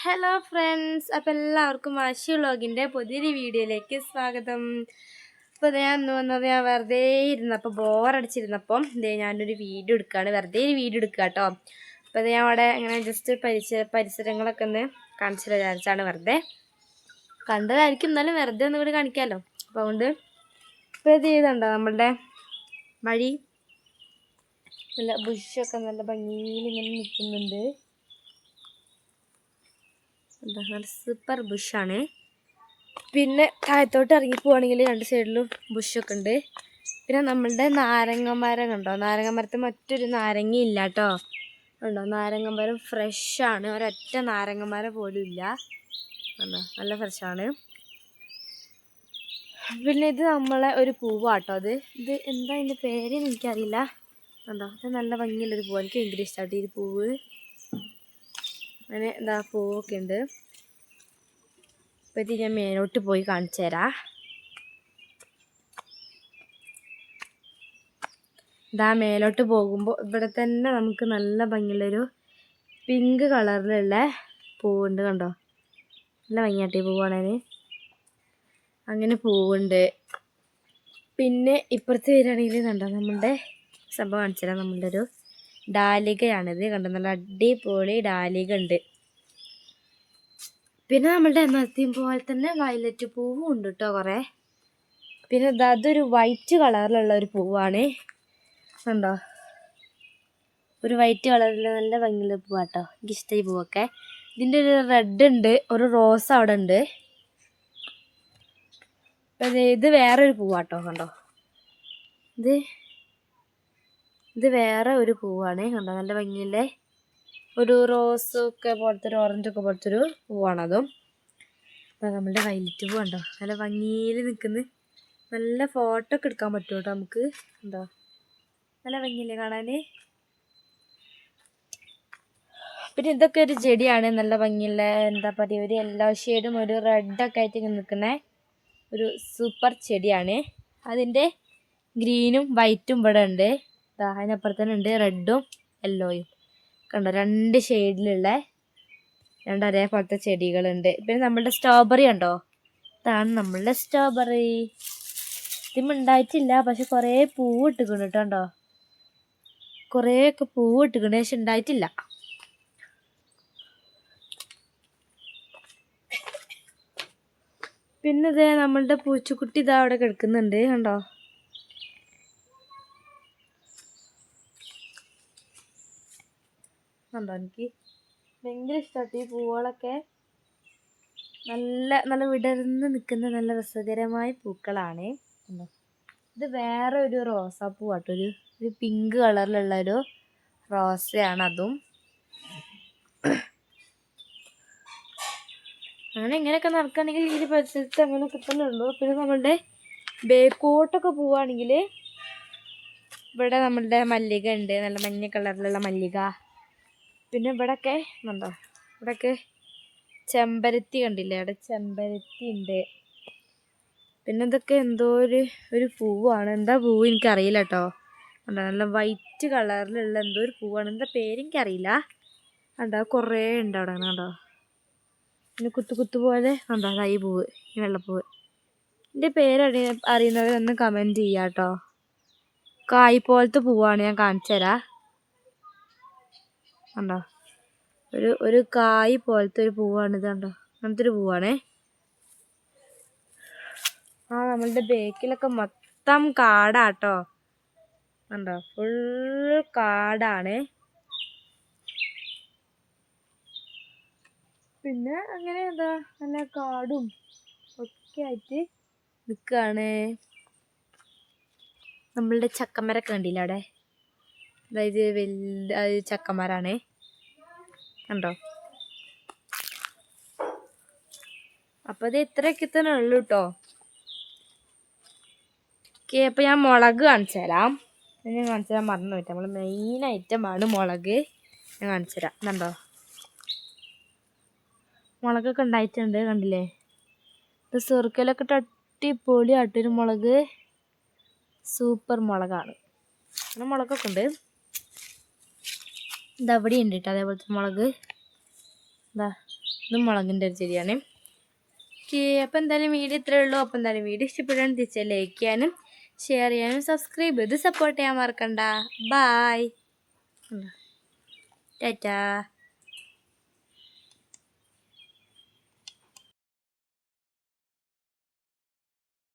Hello friends അപ്പോൾ എല്ലാവർക്കും വാശി വ്ളോഗിന്റെ പുതിയൊരു വീഡിയോയിലേക്ക് സ്വാഗതം. അപ്പോൾ ഞാൻ അന്ന് വന്നത് ഞാൻ വെറുതെ ഇരുന്നപ്പോൾ ബോറടിച്ചിരുന്നപ്പം ഇതേ ഞാനൊരു വീഡിയോ എടുക്കുകയാണ് വെറുതെ ഒരു വീഡിയോ എടുക്കുക കേട്ടോ അപ്പോൾ ഞാൻ അവിടെ ഇങ്ങനെ ജസ്റ്റ് പരിസര പരിസരങ്ങളൊക്കെ ഒന്ന് കാണിച്ചു വിചാരിച്ചാണ് വെറുതെ. കണ്ടതായിരിക്കും എന്നാലും വെറുതെ ഒന്ന് കൂടി കാണിക്കാമല്ലോ അപ്പോൾ അതുകൊണ്ട് ഇപ്പോൾ ഇത് ചെയ്തുണ്ടോ നമ്മളുടെ വഴി? നല്ല ബുഷൊക്കെ നല്ല ഭംഗിയിൽ ഇങ്ങനെ നിൽക്കുന്നുണ്ട്. സൂപ്പർ ബുഷാണ് പിന്നെ താഴത്തോട്ട് ഇറങ്ങി പോവാണെങ്കിൽ രണ്ട് സൈഡിലും ബുഷൊക്കെ ഉണ്ട്. പിന്നെ നമ്മളുടെ നാരങ്ങ മരം കണ്ടോ? നാരങ്ങ മരത്തിൽ മറ്റൊരു നാരങ്ങ ഇല്ല കേട്ടോ ഉണ്ടോ നാരങ്ങ മരം ഫ്രഷാണ് ഒരൊറ്റ നാരങ്ങ മരം പോലും ഇല്ല. നല്ല ഫ്രഷാണ് പിന്നെ ഇത് നമ്മളെ ഒരു പൂവാട്ടോ അത്. ഇത് എന്താ അതിന്റെ പേര് എനിക്കറിയില്ല. കണ്ടോ? അത് നല്ല ഭംഗിയുള്ളൊരു പൂവ്. എനിക്ക് ഭയങ്കര ഇഷ്ടമായിട്ട് ഈ പൂവ്. അങ്ങനെ എന്താ പൂവൊക്കെ ഉണ്ട് ഇപ്പോഴത്തേക്ക് ഞാൻ മേലോട്ട് പോയി കാണിച്ചു തരാം. ഇതാ മേലോട്ട് പോകുമ്പോൾ ഇവിടെ തന്നെ നമുക്ക് നല്ല ഭംഗിയുള്ളൊരു പിങ്ക് കളറിലുള്ള പൂവുണ്ട് കണ്ടോ? നല്ല ഭംഗിയാട്ടി പൂവാണേന് അങ്ങനെ പൂവുണ്ട്. പിന്നെ ഇപ്പുറത്ത് വരികയാണെങ്കിൽ കണ്ടോ? നമ്മളുടെ സംഭവം കാണിച്ചു തരാം നമ്മളുടെ ഒരു ഡാലികയാണിത്. കണ്ടോ? നല്ല അടിപൊളി ഡാലിക ഉണ്ട് പിന്നെ നമ്മളുടെ എന്നത്തെയും പോലെ തന്നെ വയലറ്റ് പൂവും ഉണ്ട് കേട്ടോ കുറേ. പിന്നെ ഇത് അതൊരു വൈറ്റ് കളറിലുള്ള ഒരു പൂവാണ്. കണ്ടോ? ഒരു വൈറ്റ് കളറിൽ നല്ല ഭംഗിയുള്ള പൂവാ കേട്ടോ ഇഷ്ടമായി പൂവൊക്കെ. ഇതിന്റെ ഒരു റെഡ് ഉണ്ട് ഒരു റോസ് അവിടെ ഉണ്ട്. ഇത് വേറൊരു പൂവാട്ടോ കണ്ടോ? ഇത് ഇത് വേറെ ഒരു പൂവാണ്. കണ്ടോ? നല്ല ഭംഗിയില്ലേ? ഒരു റോസ് ഒക്കെ പോലത്തെ ഒരു ഓറഞ്ച് ഒക്കെ പോലത്തെ ഒരു പൂവാണതും അപ്പം നമ്മളുടെ വൈലറ്റ് പൂ കണ്ടോ? നല്ല ഭംഗിയിൽ നിൽക്കുന്ന. നല്ല ഫോട്ടോ ഒക്കെ എടുക്കാൻ പറ്റും കേട്ടോ നമുക്ക്? ഉണ്ടോ നല്ല ഭംഗിയില്ലേ കാണാൻ പിന്നെ ഇതൊക്കെ ഒരു ചെടിയാണ്. നല്ല ഭംഗിയുള്ള എന്താ പറയുക ഒരു യെല്ലോ ഷെയ്ഡും ഒരു റെഡൊക്കെ ആയിട്ട് നിൽക്കുന്ന. ഒരു സൂപ്പർ ചെടിയാണ്. അതിന്റെ ഗ്രീനും വൈറ്റും ഇവിടെ ഉണ്ട്. അതിനപ്പുറത്ത് തന്നെ ഉണ്ട് റെഡും യെല്ലോയും. കണ്ടോ രണ്ട് ഷെയ്ഡിലുള്ള രണ്ട് ഒരേപോലത്തെ ചെടികളുണ്ട്. പിന്നെ നമ്മളുടെ സ്ട്രോബെറി ഉണ്ടോ ഇതാണ് നമ്മളുടെ സ്ട്രോബെറി. ഇതിന് ഉണ്ടായിട്ടില്ല പക്ഷെ കുറേ പൂവ് ഇട്ടുകൊണ്ട് കേട്ടോ കുറേയൊക്കെ പൂവ് ഇട്ടുകൊണ്ട് പക്ഷെ ഉണ്ടായിട്ടില്ല. പിന്നെ ഇതേ നമ്മളുടെ പൂച്ചക്കുട്ടി ഇതാ അവിടെ കിടക്കുന്നുണ്ട് കണ്ടോ? കണ്ടോ എനിക്ക്? ഭയങ്കര ഇഷ്ടമായിട്ട് ഈ പൂവുകളൊക്കെ. നല്ല നല്ല വിടർന്ന് നിൽക്കുന്ന നല്ല രസകരമായ പൂക്കളാണ്. ഇത് വേറെ ഒരു റോസാപ്പൂ കേട്ടോ ഒരു ഒരു പിങ്ക് കളറിലുള്ള ഒരു റോസയാണ് അതും. അങ്ങനെ ഇങ്ങനെയൊക്കെ നടക്കുകയാണെങ്കിൽ ഈ പരിസരത്ത് അങ്ങനെ കിട്ടുന്നുള്ളൂ പിന്നെ നമ്മളുടെ ബേക്കോട്ടൊക്കെ പോവുകയാണെങ്കിൽ ഇവിടെ നമ്മളുടെ മല്ലിക ഉണ്ട്. നല്ല മഞ്ഞ കളറിലുള്ള മല്ലിക. പിന്നെ ഇവിടെയൊക്കെ എന്താ ഇവിടെയൊക്കെ ചെമ്പരത്തി കണ്ടില്ലേ? അവിടെ ചെമ്പരത്തി ഉണ്ട്. പിന്നെ ഇതൊക്കെ എന്തോ ഒരു ഒരു പൂവാണ്. എന്താ പൂവ് എനിക്കറിയില്ല കേട്ടോ. കണ്ടോ? നല്ല വൈറ്റ് കളറിലുള്ള എന്തോ ഒരു പൂവാണ്. എന്താ പേര് എനിക്കറിയില്ല. കണ്ടോ? കുറേ ഉണ്ട് അവിടെ. കണ്ടോ? പിന്നെ കുത്തു കുത്തു പോലെ കണ്ടോ? ഈ പൂവ്. ഈ വെള്ളപ്പൂവ്. എന്റെ പേരറി അറിയുന്നവരൊന്ന് കമന്റ് ചെയ്യാം കേട്ടോ. കായ് പോലത്തെ പൂവാണ് ഞാൻ കാണിച്ചു തരാം കണ്ടോ? ഒരു ഒരു കായ് പോലത്തെ ഒരു പൂവാണ് ഇത് കണ്ടോ? അങ്ങനത്തെ ഒരു പൂവാണേ. ആ നമ്മളുടെ ബേക്കിലൊക്കെ മൊത്തം കാടാട്ടോ. കണ്ടോ? ഫുൾ കാടാണ്. പിന്നെ അങ്ങനെ എന്താ? നല്ല കാടും ഒക്കെ ആയിട്ട് നിൽക്കുകയാണ് നമ്മളുടെ ചക്കമരൊക്കെ കണ്ടില്ല അവിടെ? അതായത് വലിയ ചക്കന്മാരാണ്. കണ്ടോ? അപ്പോൾ അത് ഇത്രയൊക്കെ തന്നെ ഉള്ളു കേട്ടോ ഓക്കെ അപ്പോൾ ഞാൻ മുളക് കാണിച്ചു തരാം. ഞാൻ കാണിച്ചു തരാൻ മറന്നു പോയിട്ട് നമ്മൾ മെയിൻ ഐറ്റമാണ് മുളക്. ഞാൻ കാണിച്ചു തരാം. കണ്ടോ? മുളകൊക്കെ ഉണ്ടായിട്ടുണ്ട് കണ്ടില്ലേ? ഇത് സുറുക്കലൊക്കെ പൊളി ആട്ടൊരു മുളക്. സൂപ്പർ മുളകാണ്. അങ്ങനെ മുളകൊക്കെ ഉണ്ട്. ഇതവിടെ ഉണ്ട് കേട്ടോ അതേപോലത്തെ മുളക്. ഇതാ ഇതും മുളകിന്റെ ഒരു ചെടിയാണ്. ഓക്കെ അപ്പോൾ എന്തായാലും വീഡിയോ ഇത്രയേ ഉള്ളൂ. അപ്പോൾ എന്തായാലും വീഡിയോ ഇഷ്ടപ്പെടാൻ തിരിച്ച് ലൈക്ക് ചെയ്യാനും ഷെയർ ചെയ്യാനും സബ്സ്ക്രൈബ് ചെയ്ത് സപ്പോർട്ട് ചെയ്യാൻ മറക്കണ്ട. Bye tata.